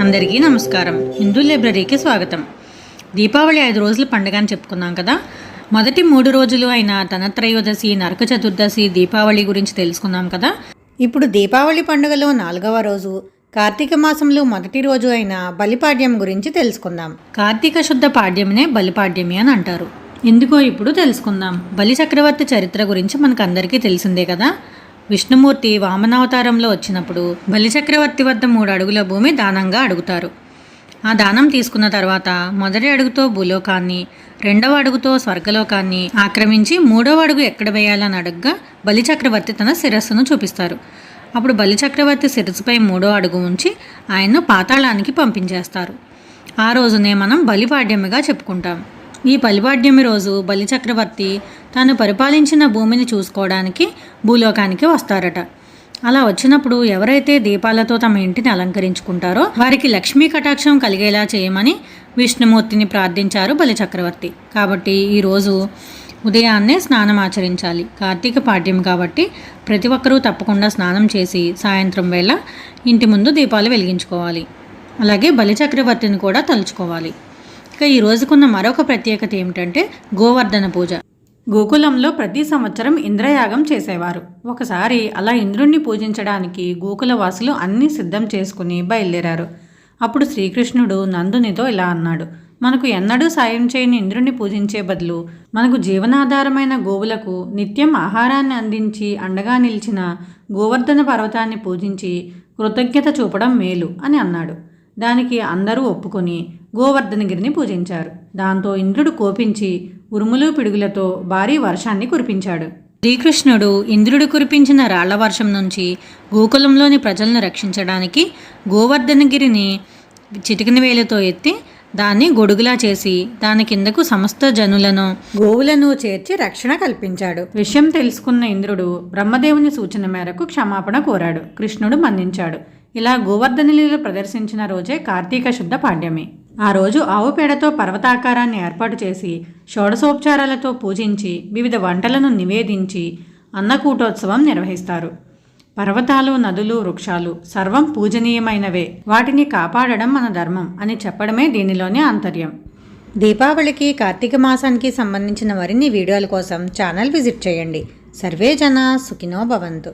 అందరికీ నమస్కారం. హిందూ లైబ్రరీకి స్వాగతం. దీపావళి ఐదు రోజుల పండుగ అని చెప్పుకున్నాం కదా. మొదటి మూడు రోజులు అయిన ధనత్రయోదశి నరక చతుర్దశి దీపావళి గురించి తెలుసుకున్నాం కదా. ఇప్పుడు దీపావళి పండుగలో నాలుగవ రోజు కార్తీక మాసంలో మొదటి రోజు అయిన బలిపాడ్యం గురించి తెలుసుకుందాం. కార్తీక శుద్ధ పాడ్యమునే బలిపాడ్యమి అని అంటారు. ఎందుకో ఇప్పుడు తెలుసుకుందాం. బలి చక్రవర్తి చరిత్ర గురించి మనకు అందరికీ తెలిసిందే కదా. విష్ణుమూర్తి వామనావతారంలో వచ్చినప్పుడు బలిచక్రవర్తి వద్ద మూడు అడుగుల భూమి దానంగా అడుగుతారు. ఆ దానం తీసుకున్న తర్వాత మొదటి అడుగుతో భూలోకాన్ని రెండవ అడుగుతో స్వర్గలోకాన్ని ఆక్రమించి మూడవ అడుగు ఎక్కడ వేయాలని అడుగ్గా బలిచక్రవర్తి తన శిరస్సును చూపిస్తారు. అప్పుడు బలిచక్రవర్తి శిరస్సుపై మూడో అడుగు ఉంచి ఆయన్ను పాతాళానికి పంపించేస్తారు. ఆ రోజునే మనం బలిపాడ్యమిగా చెప్పుకుంటాం. ఈ బలిపాడ్యమి రోజు బలిచక్రవర్తి తాను పరిపాలించిన భూమిని చూసుకోవడానికి భూలోకానికి వస్తారట. అలా వచ్చినప్పుడు ఎవరైతే దీపాలతో తమ ఇంటిని అలంకరించుకుంటారో వారికి లక్ష్మీ కటాక్షం కలిగేలా చేయమని విష్ణుమూర్తిని ప్రార్థించారు బలిచక్రవర్తి. కాబట్టి ఈరోజు ఉదయాన్నే స్నానం ఆచరించాలి. కార్తీక పాడ్యం కాబట్టి ప్రతి ఒక్కరూ తప్పకుండా స్నానం చేసి సాయంత్రం వేళ ఇంటి ముందు దీపాలు వెలిగించుకోవాలి. అలాగే బలిచక్రవర్తిని కూడా తలుచుకోవాలి. ఇక ఈ రోజుకున్న మరొక ప్రత్యేకత ఏమిటంటే గోవర్ధన పూజ. గోకులంలో ప్రతి సంవత్సరం ఇంద్రయాగం చేసేవారు. ఒకసారి అలా ఇంద్రుణ్ణి పూజించడానికి గోకుల వాసులు అన్నీ సిద్ధం చేసుకుని బయలుదేరారు. అప్పుడు శ్రీకృష్ణుడు నందునితో ఇలా అన్నాడు మనకు ఎన్నడూ సాయం చేయని ఇంద్రుణ్ణి పూజించే బదులు మనకు జీవనాధారమైన గోవులకు నిత్యం ఆహారాన్ని అందించి అండగా నిలిచిన గోవర్ధన పర్వతాన్ని పూజించి కృతజ్ఞత చూపడం మేలు అని అన్నాడు. దానికి అందరూ ఒప్పుకొని గోవర్ధనగిరిని పూజించారు. దాంతో ఇంద్రుడు కోపించి ఉరుములు పిడుగులతో భారీ వర్షాన్ని కురిపించాడు. శ్రీకృష్ణుడు ఇంద్రుడు కురిపించిన రాళ్ళ వర్షం నుంచి గోకులంలోని ప్రజలను రక్షించడానికి గోవర్ధనగిరిని చిటికిన వేలతో ఎత్తి దాన్ని గొడుగులా చేసి దాని కిందకు సమస్త జనులను గోవులను చేర్చి రక్షణ కల్పించాడు. విషయం తెలుసుకున్న ఇంద్రుడు బ్రహ్మదేవుని సూచన మేరకు క్షమాపణ కోరాడు. కృష్ణుడు మన్నించాడు. ఇలా గోవర్ధనలీలు ప్రదర్శించిన రోజే కార్తీక శుద్ధ పాడ్యమి. ఆ రోజు ఆవు పేడతో పర్వతాకారాన్ని ఏర్పాటు చేసి షోడశోపచారాలతో పూజించి వివిధ వంటలను నివేదించి అన్నకూటోత్సవం నిర్వహిస్తారు. పర్వతాలు నదులు వృక్షాలు సర్వం పూజనీయమైనవే. వాటిని కాపాడడం మన ధర్మం అని చెప్పడమే దీనిలోని ఆంతర్యం. దీపావళికి కార్తీక మాసానికి సంబంధించిన మరిన్ని వీడియోల కోసం ఛానల్ విజిట్ చేయండి. సర్వే జన సుఖినో భవంతు.